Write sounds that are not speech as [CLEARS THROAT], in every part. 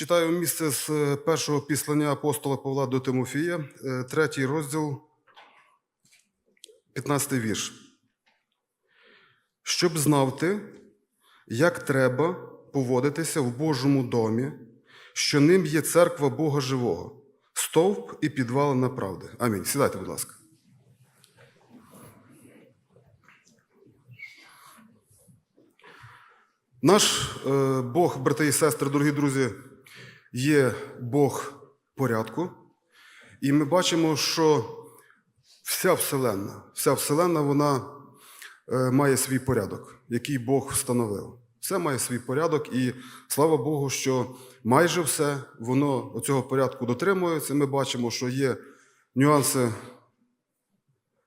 Читаю місце з е, першого післання апостола Павла до Тимофія, е, третій розділ, 15 вірш. Щоб знав ти, як треба поводитися в Божому домі, що ним є церква Бога живого, стовп і підвалина правди. Амінь. Сідайте, будь ласка. Наш е, Бог, брати і сестри, дорогі друзі, є Бог порядку. І ми бачимо, що вся Вселенна, вся Вселенна, вона е, має свій порядок, який Бог встановив. Все має свій порядок, і слава Богу, що майже все воно цього порядку дотримується. Ми бачимо, що є нюанси,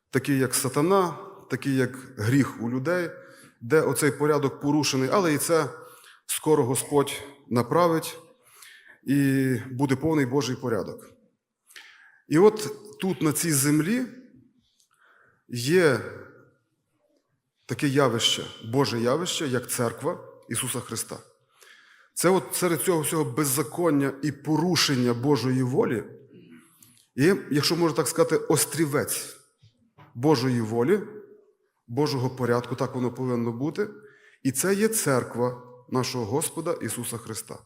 такі як сатана, такі як гріх у людей, де оцей порядок порушений, але і це скоро Господь направить і буде повний Божий порядок. І от тут, на цій землі, є таке явище, Боже явище, як церква Ісуса Христа. Це от серед цього всього беззаконня і порушення Божої волі, і, якщо можна так сказати, острівець Божої волі, Божого порядку, так воно повинно бути. І це є церква нашого Господа Ісуса Христа.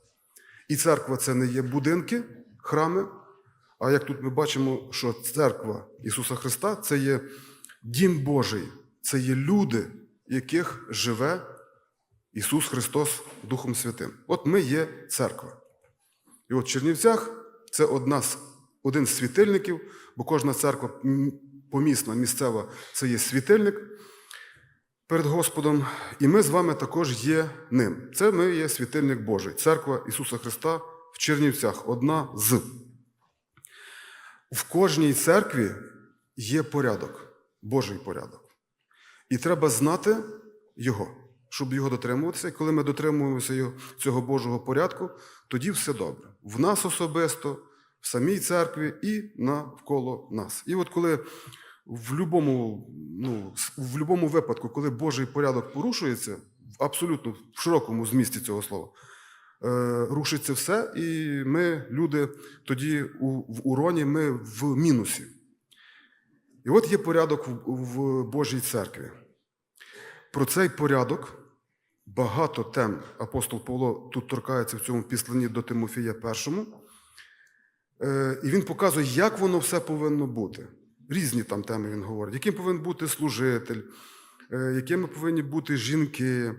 І церква це не є будинки, храми, а як тут ми бачимо, що церква Ісуса Христа це є дім Божий, це є люди, яких живе Ісус Христос Духом Святим. От ми є церква. І от в Чернівцях це одна з, один з світильників, бо кожна церква помісна, місцева це є світильник перед Господом, і ми з вами також є ним. Це ми є світильник Божий, церква Ісуса Христа в Чернівцях, одна з. В кожній церкві є порядок, Божий порядок. І треба знати його, щоб його дотримуватися. І коли ми дотримуємося цього Божого порядку, тоді все добре. В нас особисто, в самій церкві і навколо нас. І от коли в будь-якому ну, в будь-якому випадку, коли Божий порядок порушується, в абсолютно в широкому змісті цього слова, е, рушиться все, і ми, люди, тоді в уроні, ми в мінусі. І от є порядок в, Божій церкві. Про цей порядок багато тем апостол Павло тут торкається в цьому післанні до Тимофія першому. Е, І він показує, як воно все повинно бути. Різні там теми він говорить, яким повинен бути служитель, е, якими повинні бути жінки,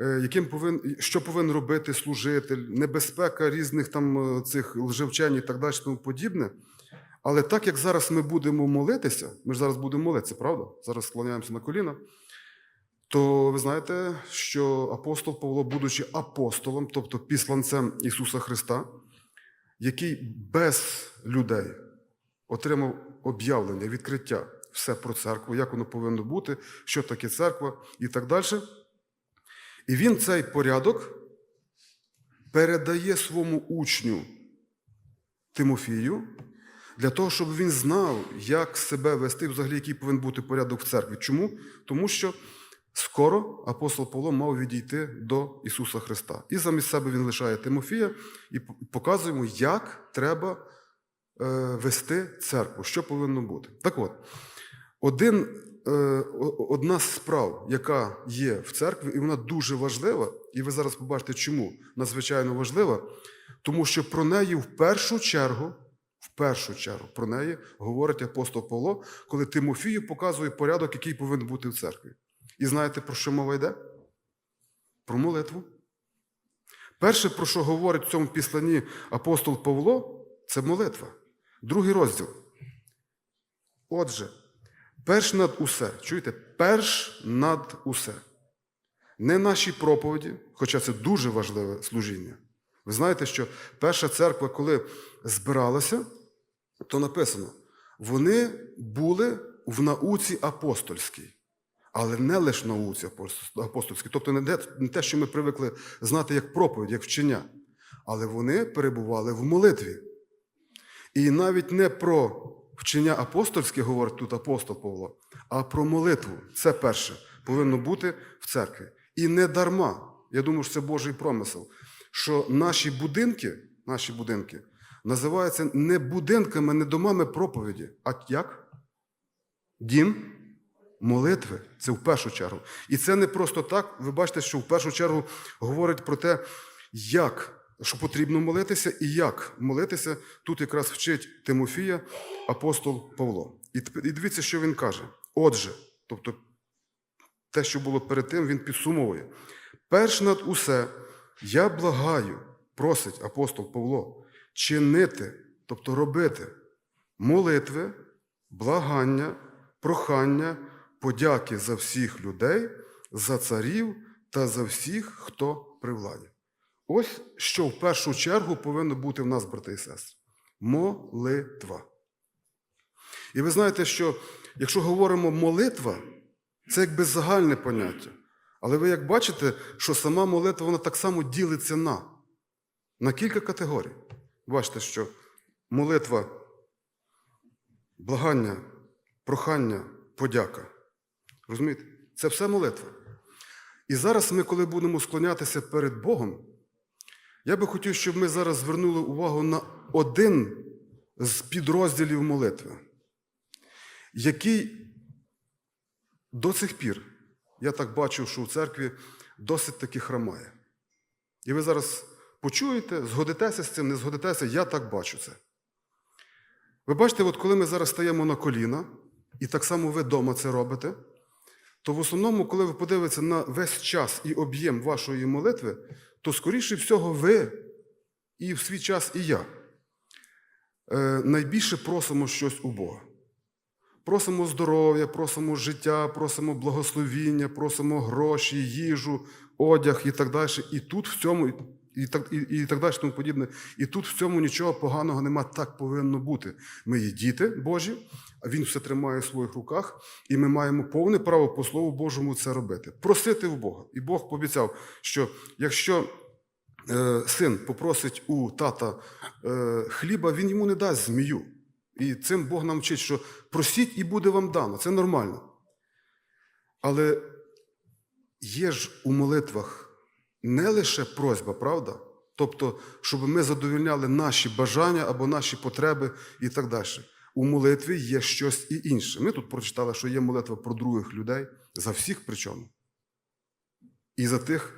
е, яким повин, що повинен робити служитель, небезпека різних там е, цих лжевчень і так далі, тому подібне. Але так як зараз ми будемо молитися, ми ж зараз будемо молитися, правда? Зараз склоняємося на коліна. То ви знаєте, що апостол Павло, будучи апостолом, тобто післанцем Ісуса Христа, який без людей отримав об'явлення, відкриття все про церкву, як воно повинно бути, що таке церква і так далі. І він цей порядок передає своєму учню Тимофію для того, щоб він знав, як себе вести, взагалі, який повинен бути порядок в церкві. Чому? Тому що скоро апостол Павло мав відійти до Ісуса Христа. І замість себе він лишає Тимофія і показує йому, як треба вести церкву, що повинно бути. Так от, один, е, одна з справ, яка є в церкві, і вона дуже важлива, і ви зараз побачите, чому надзвичайно важлива, тому що про неї в першу чергу, в першу чергу про неї говорить апостол Павло, коли Тимофію показує порядок, який повинен бути в церкві. І знаєте, про що мова йде? Про молитву. Перше, про що говорить в цьому післанні апостол Павло, це молитва. Другий розділ. Отже, перш над усе, чуєте, перш над усе. Не наші проповіді, хоча це дуже важливе служіння. Ви знаєте, що перша церква, коли збиралася, то написано, вони були в науці апостольській, але не лише науці апостольській, тобто не те, що ми привикли знати як проповідь, як вчення, але вони перебували в молитві. І навіть не про вчення апостольське говорить тут апостол Павло, а про молитву. Це перше повинно бути в церкві. І не дарма, я думаю, що це Божий промисел, що наші будинки наші будинки, називаються не будинками, не домами проповіді, а як? Дім молитви. Це в першу чергу. І це не просто так. Ви бачите, що в першу чергу говорить про те, як що потрібно молитися і як молитися. Тут якраз вчить Тимофія апостол Павло. І дивіться, що він каже. Отже, тобто те, що було перед тим, він підсумовує. Перш над усе, я благаю, просить апостол Павло, чинити, тобто робити молитви, благання, прохання, подяки за всіх людей, за царів та за всіх, хто при владі. Ось що в першу чергу повинно бути в нас, брати і сестри. Молитва. І ви знаєте, що якщо говоримо молитва, це якби загальне поняття. Але ви як бачите, що сама молитва вона так само ділиться на, на кілька категорій. Бачите, що молитва, благання, прохання, подяка. Розумієте? Це все молитва. І зараз ми, коли будемо склонятися перед Богом, я би хотів, щоб ми зараз звернули увагу на один з підрозділів молитви, який до цих пір, я так бачу, що у церкві досить таки хромає. І ви зараз почуєте, згодитеся з цим, не згодитеся, я так бачу це. Ви бачите, от коли ми зараз стаємо на коліна, і так само ви вдома це робите, то в основному, коли ви подивитеся на весь час і об'єм вашої молитви, то, скоріше всього, ви і в свій час, і я е, найбільше просимо щось у Бога. Просимо здоров'я, просимо життя, просимо благословіння, просимо гроші, їжу, одяг і так далі. І тут в цьому, і так, і, і так далі, тому подібне. І тут в цьому нічого поганого нема, так повинно бути. Ми є діти Божі, а Він все тримає в своїх руках, і ми маємо повне право по Слову Божому це робити. Просити в Бога. І Бог пообіцяв, що якщо е, син попросить у тата е, хліба, він йому не дасть змію. І цим Бог нам вчить, що просіть і буде вам дано. Це нормально. Але є ж у молитвах не лише просьба, правда? Тобто, щоб ми задовільняли наші бажання або наші потреби і так далі. У молитві є щось і інше. Ми тут прочитали, що є молитва про других людей, за всіх причому. І за тих,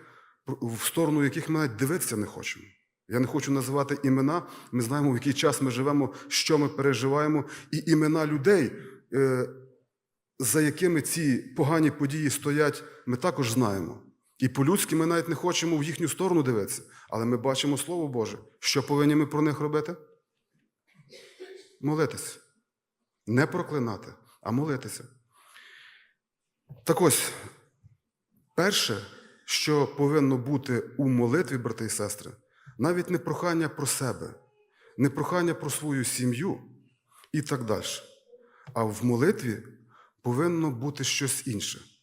в сторону яких ми навіть дивитися не хочемо. Я не хочу називати імена. Ми знаємо, в який час ми живемо, що ми переживаємо, і імена людей, е, за якими ці погані події стоять, ми також знаємо. І по-людськи ми навіть не хочемо в їхню сторону дивитися, але ми бачимо Слово Боже. Що повинні ми про них робити? Молитися. Не проклинати, а молитися. Так ось, перше, що повинно бути у молитві, брати і сестри, навіть не прохання про себе, не прохання про свою сім'ю і так далі. А в молитві повинно бути щось інше.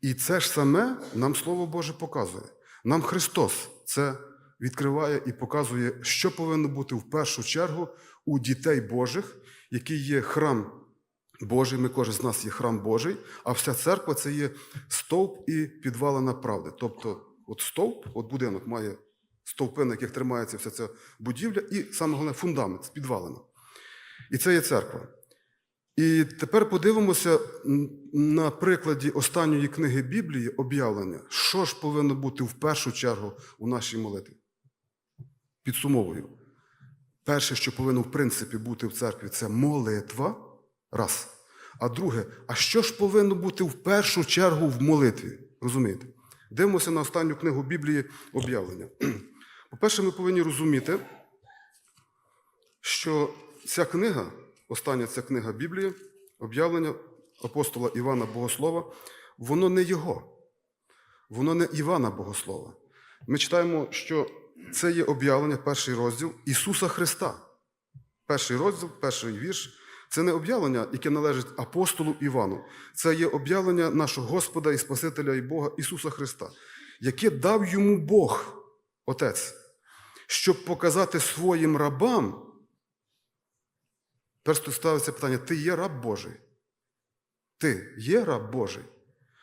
І це ж саме нам Слово Боже показує. Нам Христос це відкриває і показує, що повинно бути в першу чергу у дітей Божих, який є храм Божий. Ми кожен з нас є храм Божий, а вся церква це є стовп і підвалина правди. Тобто, от стовп, от будинок має стовпи, на яких тримається вся ця будівля, і саме головне фундамент, підвалина. І це є церква. І тепер подивимося на прикладі останньої книги Біблії об'явлення, що ж повинно бути в першу чергу у нашій молитві. Підсумовую. Перше, що повинно в принципі бути в церкві, це молитва. Раз. А друге, а що ж повинно бути в першу чергу в молитві? Розумієте? Дивимося на останню книгу Біблії об'явлення. [CLEARS THROAT] По-перше, ми повинні розуміти, що ця книга, остання ця книга Біблії, об'явлення апостола Івана Богослова, воно не його, воно не Івана Богослова. Ми читаємо, що це є об'явлення, перший розділ Ісуса Христа. Перший розділ, перший вірш. Це не об'явлення, яке належить апостолу Івану. Це є об'явлення нашого Господа і Спасителя і Бога Ісуса Христа, яке дав йому Бог, Отець, щоб показати своїм рабам. Перш тут ставиться питання: ти є раб Божий? Ти є раб Божий?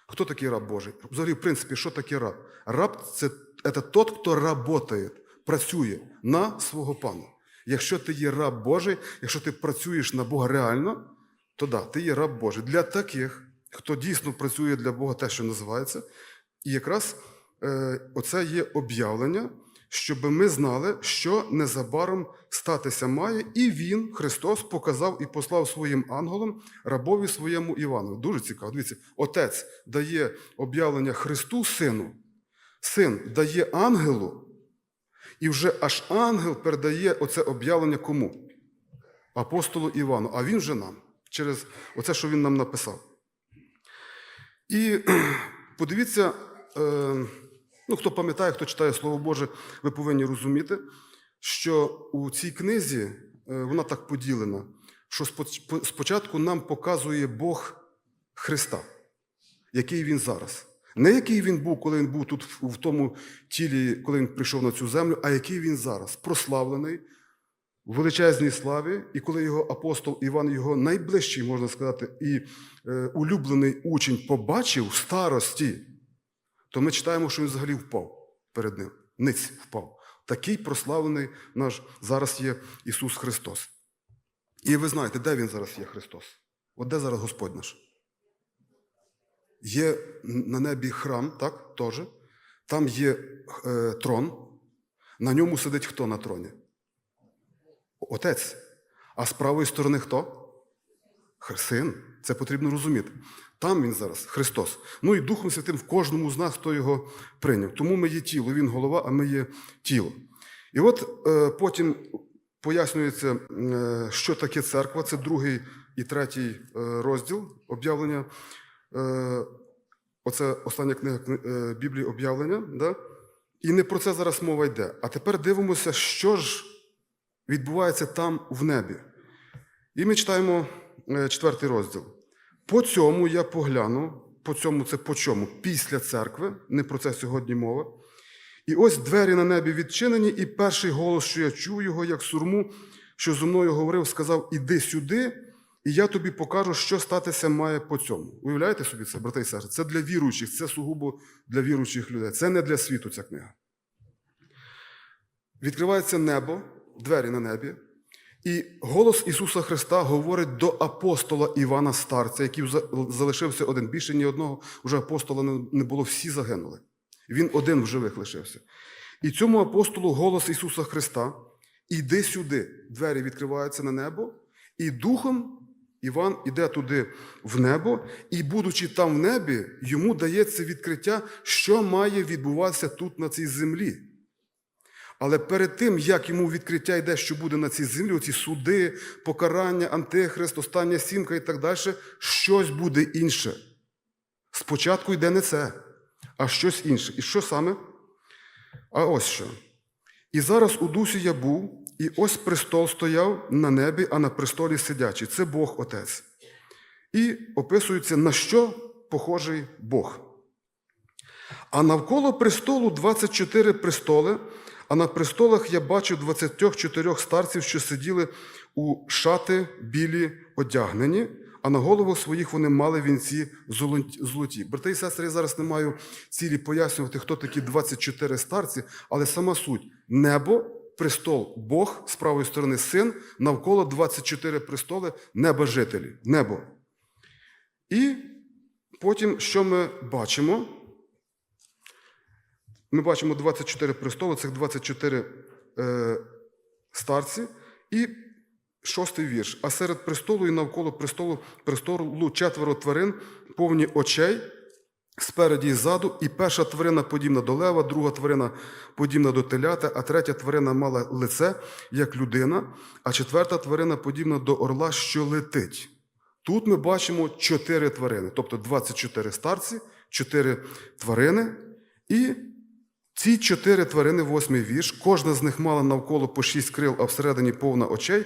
Хто такий раб Божий? Взагалі, в принципі, що таке раб? Раб це, це тот, хто работає, працює на свого пана. Якщо ти є раб Божий, якщо ти працюєш на Бога реально, то да, ти є раб Божий. Для таких, хто дійсно працює для Бога, те, що називається, і якраз е, оце є об'явлення, щоб ми знали, що незабаром статися має, і він, Христос, показав і послав своїм ангелам рабові своєму Івану. Дуже цікаво. Дивіться, отець дає об'явлення Христу Сину, син дає ангелу, і вже аж ангел передає оце об'явлення кому? Апостолу Івану, а він вже нам, через оце, що він нам написав. І [CLEARS THROAT] подивіться, е, ну, хто пам'ятає, хто читає Слово Боже, ви повинні розуміти, що у цій книзі е, вона так поділена, що спочатку нам показує Бог Христа, який він зараз. Не який він був, коли він був тут в тому тілі, коли він прийшов на цю землю, а який він зараз, прославлений, в величезній славі, і коли його апостол Іван, його найближчий, можна сказати, і е, улюблений учень побачив в старості, то ми читаємо, що він взагалі впав перед ним. Ниць впав. Такий прославлений наш зараз є Ісус Христос. І ви знаєте, де він зараз є Христос? От де зараз Господь наш? Є на небі храм, так, теж. Там є е, трон. На ньому сидить хто на троні? Отець. А з правої сторони хто? Син. Це потрібно розуміти. Там він зараз, Христос. Ну і Духом Святим в кожному з нас, хто його прийняв. Тому ми є тіло, він голова, а ми є тіло. І от е, потім пояснюється, е, що таке церква. Це другий і третій е, розділ об'явлення. Е, оце остання книга е, Біблії об'явлення. Да? І не про це зараз мова йде. А тепер дивимося, що ж відбувається там в небі. І ми читаємо е, четвертий розділ. По цьому я погляну, по цьому це по чому? Після церкви, не про це сьогодні мова. І ось двері на небі відчинені, і перший голос, що я чув його, як сурму, що зо мною говорив, сказав: Іди сюди, і я тобі покажу, що статися має по цьому. Уявляєте собі це, брати і сестри? Це для віруючих, це сугубо для віруючих людей. Це не для світу ця книга. Відкривається небо, двері на небі, і голос Ісуса Христа говорить до апостола Івана Старця, який залишився один. Більше ні одного вже апостола не- було, всі загинули. Він один в живих лишився. І цьому апостолу голос Ісуса Христа: іди сюди. Двері відкриваються на небо, і духом Іван іде туди в небо, і, будучи там в небі, йому дається відкриття, що має відбуватися тут на цій землі. Але перед тим, як йому відкриття йде, що буде на цій землі, оці суди, покарання, антихрист, остання сімка і так далі, щось буде інше. Спочатку йде не це, а щось інше. І що саме? А ось що. І зараз у дусі я був, і ось престол стояв на небі, а на престолі сидячий. Це Бог Отець. І описується, на що похожий Бог. А навколо престолу 24 престоли, а на престолах я бачив 24 старців, що сиділи у шати білі одягнені, а на головах своїх вони мали вінці золоті-. Брати і сестри, я зараз не маю цілі пояснювати, хто такі 24 старці, але сама суть небо, престол, Бог з правої сторони син, навколо 24 престоли, небожителі, небо. І потім, що ми бачимо? Ми бачимо 24 престоли, цих 24 е, старці, і шостий вірш. А серед престолу і навколо престолу престолу четверо тварин, повні очей, спереді і ззаду, і перша тварина подібна до лева, друга тварина подібна до телята, а третя тварина мала лице, як людина, а четверта тварина подібна до орла, що летить. Тут ми бачимо чотири тварини, тобто 24 старці, чотири тварини, і ці чотири тварини, восьмий вірш, кожна з них мала навколо по шість крил, а всередині повна очей,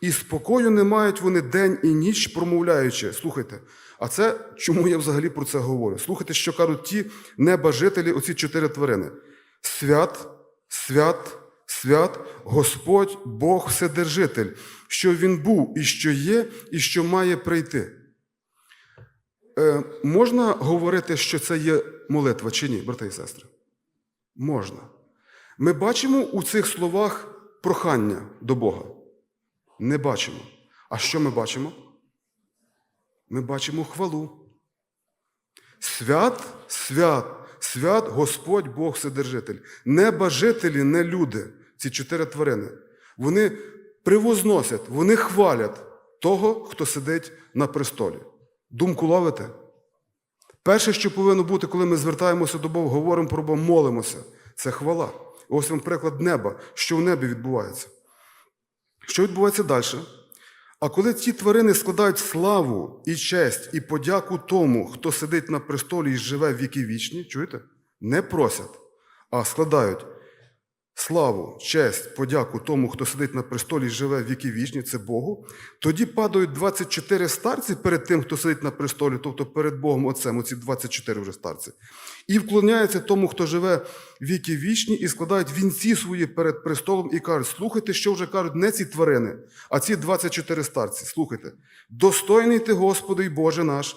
і спокою не мають вони день і ніч, промовляючи. Слухайте, а це чому я взагалі про це говорю? Слухайте, що кажуть ті небажителі, оці чотири тварини. Свят, свят, свят, Господь, Бог Вседержитель, що Він був, і що є, і що має прийти. Е, можна говорити, що це є молитва чи ні, брати і сестри? Можна. Ми бачимо у цих словах прохання до Бога. Не бачимо. А що ми бачимо? Ми бачимо хвалу. Свят, свят, свят Господь Бог Вседержитель. Небажителі, не люди, ці чотири тварини. Вони привозносять, вони хвалять того, хто сидить на престолі. Думку ловите? Перше, що повинно бути, коли ми звертаємося до Бога, говоримо про Бога, молимося, це хвала. Ось вам приклад неба, що в небі відбувається. Що відбувається далі? А коли ці тварини складають славу і честь, і подяку тому, хто сидить на престолі і живе в віки вічні, чуєте? Не просять, а складають славу, честь, подяку тому, хто сидить на престолі і живе віки вічні, це Богу. Тоді падають 24 старці перед тим, хто сидить на престолі, тобто перед Богом Отцем, оці 24 вже старці, і вклоняються тому, хто живе віки вічні, і складають вінці свої перед престолом і кажуть: слухайте, що вже кажуть не ці тварини, а ці 24 старці. Слухайте, достойний ти, Господи й Боже наш,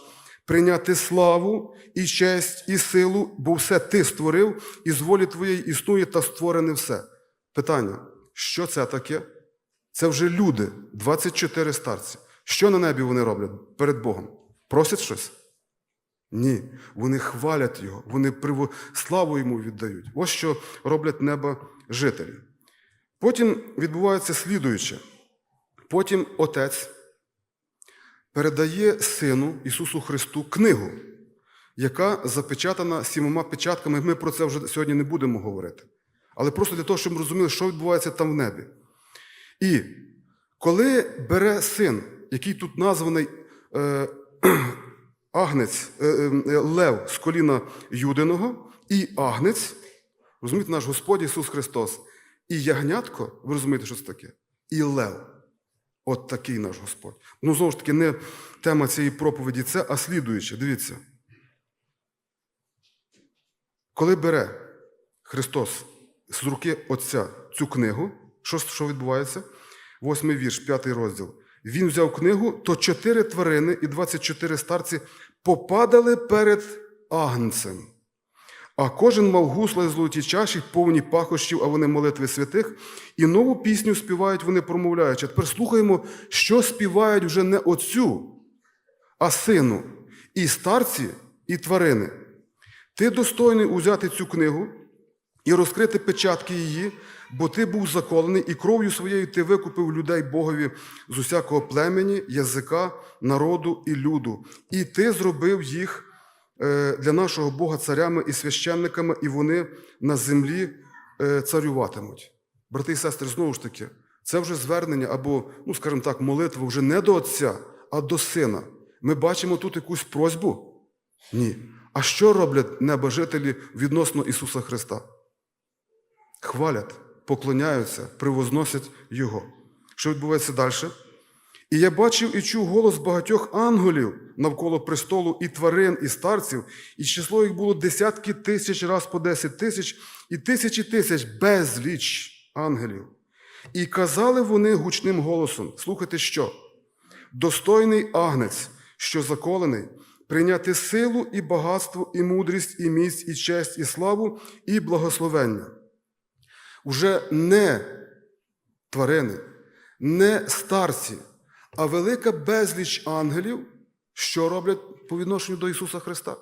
прийняти славу і честь, і силу, бо все ти створив, і з волі твоєї існує та створене все. Питання: що це таке? Це вже люди, 24 старці. Що на небі вони роблять перед Богом? Просять щось? Ні, вони хвалять його, вони приво... славу йому віддають. Ось що роблять неба жителі. Потім відбувається слідуюче. Потім Отець передає Сину Ісусу Христу книгу, яка запечатана сімома печатками. Ми про це вже сьогодні не будемо говорити. Але просто для того, щоб ми розуміли, що відбувається там в небі. І коли бере син, який тут названий е, [CLEARS THROAT] Агнець, е, е, Лев з коліна Юдиного, і Агнець, розумієте, наш Господь Ісус Христос, і ягнятко, ви розумієте, що це таке? І Лев. От такий наш Господь. Ну, знову ж таки, не тема цієї проповіді це, а слідуюче. Дивіться. Коли бере Христос з руки Отця цю книгу, що, що відбувається? Восьмий вірш, п'ятий розділ. Він взяв книгу, то чотири тварини і 24 старці попадали перед агнцем. А кожен мав гусла і золоті чаші, повні пахощів, а вони молитви святих, і нову пісню співають вони промовляючи. Тепер слухаємо, що співають вже не отцю, а сину, і старці, і тварини. Ти достойний узяти цю книгу і розкрити печатки її, бо ти був заколений, і кров'ю своєю ти викупив людей Богові з усякого племені, язика, народу і люду. І ти зробив їх для нашого Бога царями і священниками, і вони на землі е, царюватимуть. Брати і сестри, знову ж таки, це вже звернення або, ну, скажімо так, молитва вже не до Отця, а до Сина. Ми бачимо тут якусь просьбу? Ні. А що роблять небожителі відносно Ісуса Христа? Хвалять, поклоняються, привозносять Його. Що відбувається далі? І я бачив і чув голос багатьох ангелів навколо престолу і тварин, і старців, і число їх було десятки тисяч раз по десять тисяч, і тисячі тисяч безліч ангелів. І казали вони гучним голосом: слухайте що? Достойний агнець, що заколений, прийняти силу і багатство, і мудрість, і міць, і честь, і славу, і благословення. Уже не тварини, не старці, а велика безліч ангелів, що роблять по відношенню до Ісуса Христа.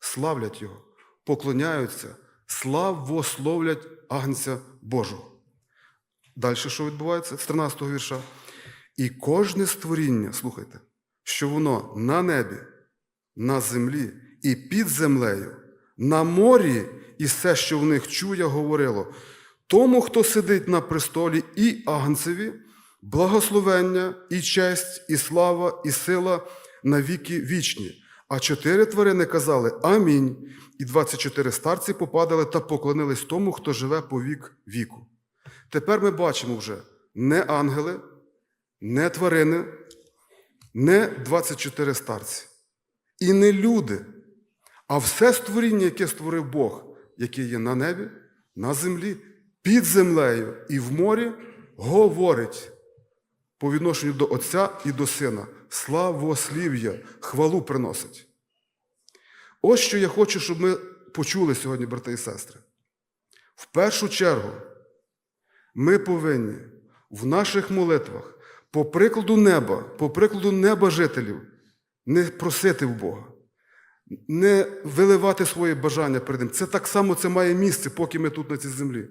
Славлять Його, поклоняються, славословлять Агнця Божого. Далі що відбувається з 13 го вірша? І кожне створіння, слухайте, що воно на небі, на землі і під землею, на морі і все, що в них чує, говорило, тому, хто сидить на престолі і агнцеві, благословення, і честь, і слава, і сила на віки вічні. А чотири тварини казали Амінь. І 24 старці попадали та поклонились тому, хто живе по вік віку. Тепер ми бачимо вже не ангели, не тварини, не 24 старці. І не люди, а все створіння, яке створив Бог, яке є на небі, на землі, під землею і в морі, говорить по відношенню до Отця і до Сина. Славослів'я, хвалу приносить. Ось що я хочу, щоб ми почули сьогодні, брати і сестри. В першу чергу ми повинні в наших молитвах, по прикладу неба, по прикладу неба жителів, не просити в Бога, не виливати свої бажання перед Ним. Це так само це має місце, поки ми тут на цій землі.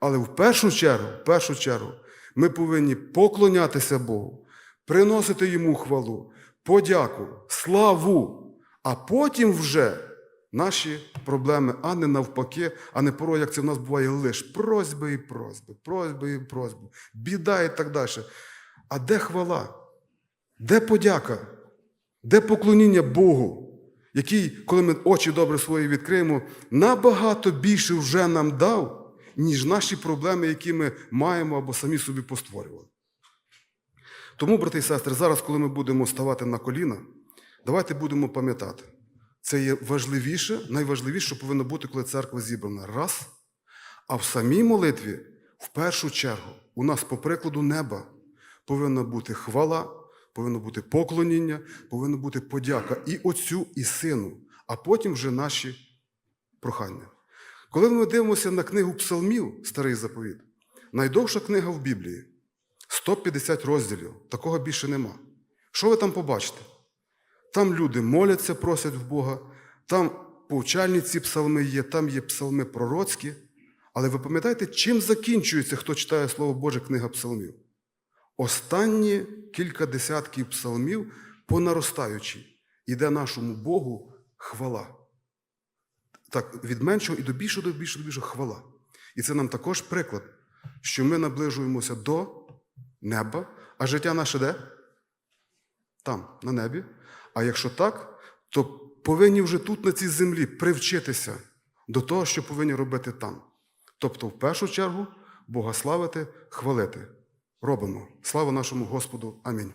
Але в першу чергу, в першу чергу, ми повинні поклонятися Богу, приносити Йому хвалу, подяку, славу, а потім вже наші проблеми, а не навпаки, а не порой, як це в нас буває, лиш просьби і просьби, просьби і просьби, біда і так далі. А де хвала? Де подяка? Де поклоніння Богу, який, коли ми очі добре свої відкриємо, набагато більше вже нам дав, ніж наші проблеми, які ми маємо або самі собі постворювали. Тому, брати і сестри, зараз, коли ми будемо ставати на коліна, давайте будемо пам'ятати. Це є важливіше, найважливіше, що повинно бути, коли церква зібрана. Раз. А в самій молитві, в першу чергу, у нас, по прикладу неба, повинна бути хвала, повинно бути поклоніння, повинна бути подяка і Отцю, і Сину, а потім вже наші прохання. Коли ми дивимося на книгу Псалмів, старий заповіт, найдовша книга в Біблії 150 розділів, такого більше нема. Що ви там побачите? Там люди моляться, просять в Бога, там повчальні ці псалми є, там є псалми пророцькі. Але ви пам'ятаєте, чим закінчується, хто читає Слово Боже, книга псалмів? Останні кілька десятків псалмів по наростаючій іде нашому Богу хвала. Так, від меншого і до більшого, до більшого, до більшого хвала. І це нам також приклад, що ми наближуємося до неба, а життя наше де? Там, на небі. А якщо так, то повинні вже тут, на цій землі, привчитися до того, що повинні робити там. Тобто, в першу чергу, Бога славити, хвалити. Робимо. Слава нашому Господу. Амінь.